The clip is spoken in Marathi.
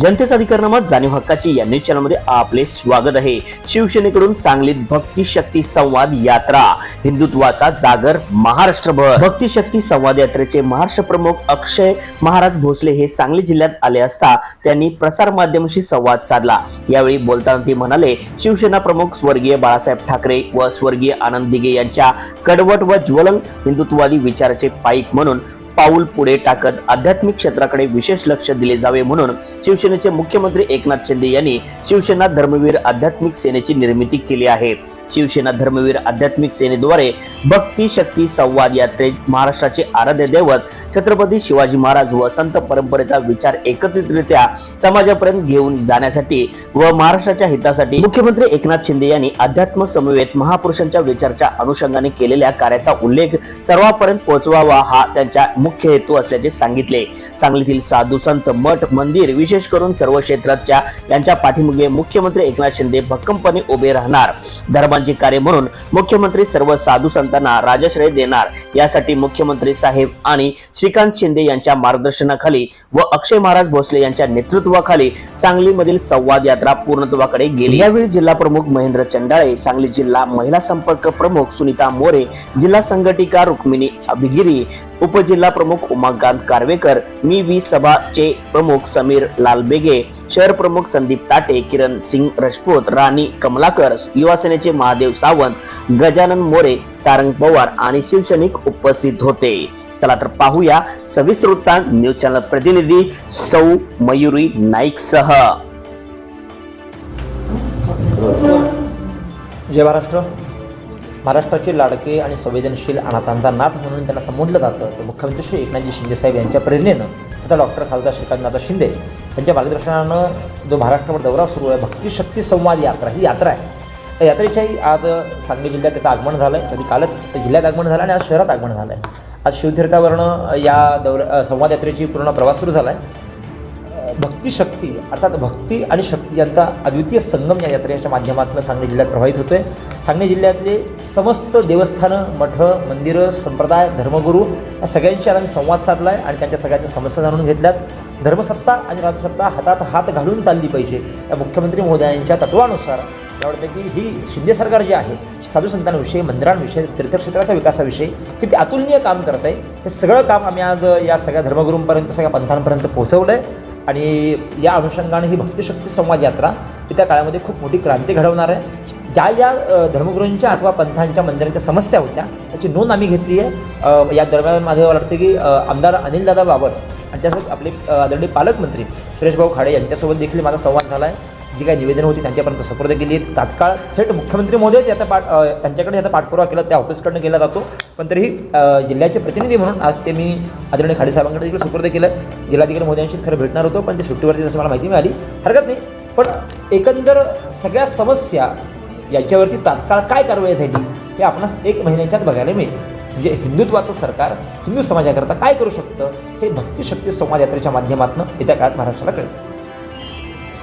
जनतेचा अधिकारनामा जाणीव हक्काची या न्यूज चॅनलमध्ये आपले स्वागत आहे. शिवसेनेकडून सांगलीत भक्ती शक्ती संवाद यात्रा हिंदुत्वाचा जागर महाराष्ट्रभर. भक्ती शक्ती संवाद यात्रेचे महाराष्ट्र प्रमुख अक्षय महाराज भोसले हे सांगली जिल्ह्यात आले असता त्यांनी प्रसार माध्यमाशी संवाद साधला. यावेळी बोलताना ते म्हणाले शिवसेना प्रमुख स्वर्गीय बाळासाहेब ठाकरे व स्वर्गीय आनंद दिघे यांच्या कडवट व ज्वलन हिंदुत्ववादी विचाराचे पाईक म्हणून पाऊल पुढे टाकत आध्यात्मिक क्षेत्राकडे विशेष लक्ष दिले जावे म्हणून शिवसेनेचे मुख्यमंत्री एकनाथ शिंदे यांनी शिवसेना धर्मवीर आध्यात्मिक सेनेची निर्मिती केली आहे. शिवसेना धर्मवीर आध्यात्मिक सेनेद्वारे भक्ती शक्ती संवाद यात्रेत महाराष्ट्राचे आराध्य दैवत छत्रपती शिवाजी महाराज व संत परंपरेचा विचार एकत्रितरित्या समाजापर्यंत घेऊन जाण्यासाठी व महाराष्ट्राच्या हितासाठी मुख्यमंत्री एकनाथ शिंदे यांनी अध्यात्म समवेत महापुरुषांच्या विचारच्या अनुषंगाने केलेल्या कार्याचा उल्लेख सर्वांपर्यंत पोहोचवावा हा त्यांच्या मुख्य हेतू असल्याचे सांगितले. सांगलीतील साधू संत मठ मंदिर विशेष करून सर्व क्षेत्राच्या यांच्या पाठीमागे मुख्यमंत्री एकनाथ शिंदे भक्कमपणे उभे राहणार. धर्मांचे कार्य म्हणून मुख्यमंत्री सर्व साधू संतांना राजश्रय देणार. यासाठी मुख्यमंत्री साहेब आणि श्रीकांत शिंदे यांच्या मार्गदर्शनाखाली व अक्षय महाराज भोसले यांच्या नेतृत्वाखाली सांगलीमधील संवाद यात्रा पूर्णत्वाकडे गेली. यावेळी जिल्हा प्रमुख महेंद्र चंडाळे सांगली जिल्हा महिला संपर्क प्रमुख सुनीता मोरे जिल्हा संघटिका रुक्मिणी अभिगिरी उपजिल्हा प्रमुख उमाकांत कारवेकर मी वी सभाचे प्रमुख समीर लालबेगे शहर प्रमुख संदीप ताटे किरण सिंग रजपूत राणी कमलाकर युवा सेनेचे महादेव सावंत गजानन मोरे सारंग पवार आणि शिवसैनिक उपस्थित होते. चला तर पाहूया सविस्तर वृत्तांत न्यूज चॅनल प्रतिनिधी सौ मयुरी नाईक सह जय महाराष्ट्र. महाराष्ट्राचे लाडके आणि संवेदनशील अनाथांचा नाथ म्हणून त्यांना संबोधलं जातं. ते मुख्यमंत्री श्री एकनाथजी शिंदेसाहेब यांच्या प्रेरणेनं आता डॉक्टर खासदार श्रीकांतदादा शिंदे यांच्या मार्गदर्शनानं जो महाराष्ट्रावर दौरा सुरू आहे भक्ती शक्ती संवाद यात्रा ही यात्रा आहे. त्या यात्रेच्याही आज सांगली जिल्ह्यात त्याचं आगमन झालं आहे कधी कालच जिल्ह्यात आगमन झालं आणि आज शहरात आगमन झालं आहे आज शिवतीर्थावरनं या दौरा संवाद यात्रेची पूर्ण प्रवास सुरू झाला आहे भक्ती शक्ती अर्थात भक्ती आणि शक्ती यांचा अद्वितीय संगम या यात्रेच्या माध्यमातून सांगली जिल्ह्यात प्रभावित होतो आहे सांगली जिल्ह्यातले समस्त देवस्थानं मठं मंदिरं संप्रदाय धर्मगुरू या सगळ्यांशी आता आम्ही संवाद साधला आहे आणि त्यांच्या सगळ्यांच्या समस्या जाणून घेतल्यात. धर्मसत्ता आणि राजसत्ता हातात हात घालून चालली पाहिजे या मुख्यमंत्री महोदयांच्या तत्वानुसार. मला वाटतं की ही शिंदे सरकार जे आहे साधू संतांविषयी मंदिरांविषयी तीर्थक्षेत्राच्या विकासाविषयी किती अतुलनीय काम करत आहे हे सगळं काम आम्ही आज या सगळ्या धर्मगुरूंपर्यंत सगळ्या पंथांपर्यंत पोहोचवलं आहे आणि या अनुषंगाने ही भक्तिशक्ती संवाद यात्रा त्या काळामध्ये खूप मोठी क्रांती घडवणार आहे. ज्या ज्या धर्मगुरूंच्या अथवा पंथांच्या मंदिरांच्या समस्या होत्या त्याची नोंद आम्ही घेतली आहे. या दरम्यान माझं वाटतं की आमदार अनिलदादा बाबर आणि त्यासोबत आपले आदरणीय पालकमंत्री सुरेशभाऊ खाडे यांच्यासोबत देखील माझा संवाद झाला आहे. जी काही निवेदनं होती त्यांच्यापर्यंत सुपूर्द केली आहेत तात्काळ थेट मुख्यमंत्री महोदय याचा पाठ त्यांच्याकडे याचा पाठपुरावा केला त्या ऑफिसकडनं केला जातो. पण तरीही जिल्ह्याचे प्रतिनिधी म्हणून आज ते मी आदरणीय खाडे साहेबांकडे देखील सुपूर्द केलं जिल्हाधिकारी महोदयांशी खरं भेटणार होतो पण ते सुट्टीवरती जसं मला माहिती मिळाली हरकत नाही. पण एकंदर सगळ्या समस्या याच्यावरती तात्काळ काय कारवाई झाली हे आपणास एक महिन्याच्यात बघायला मिळेल. म्हणजे हिंदुत्वाचं सरकार हिंदू समाजाकरता काय करू शकतं हे भक्तिशक्ती संवाद यात्रेच्या माध्यमातून येत्या काळात महाराष्ट्राला कळतं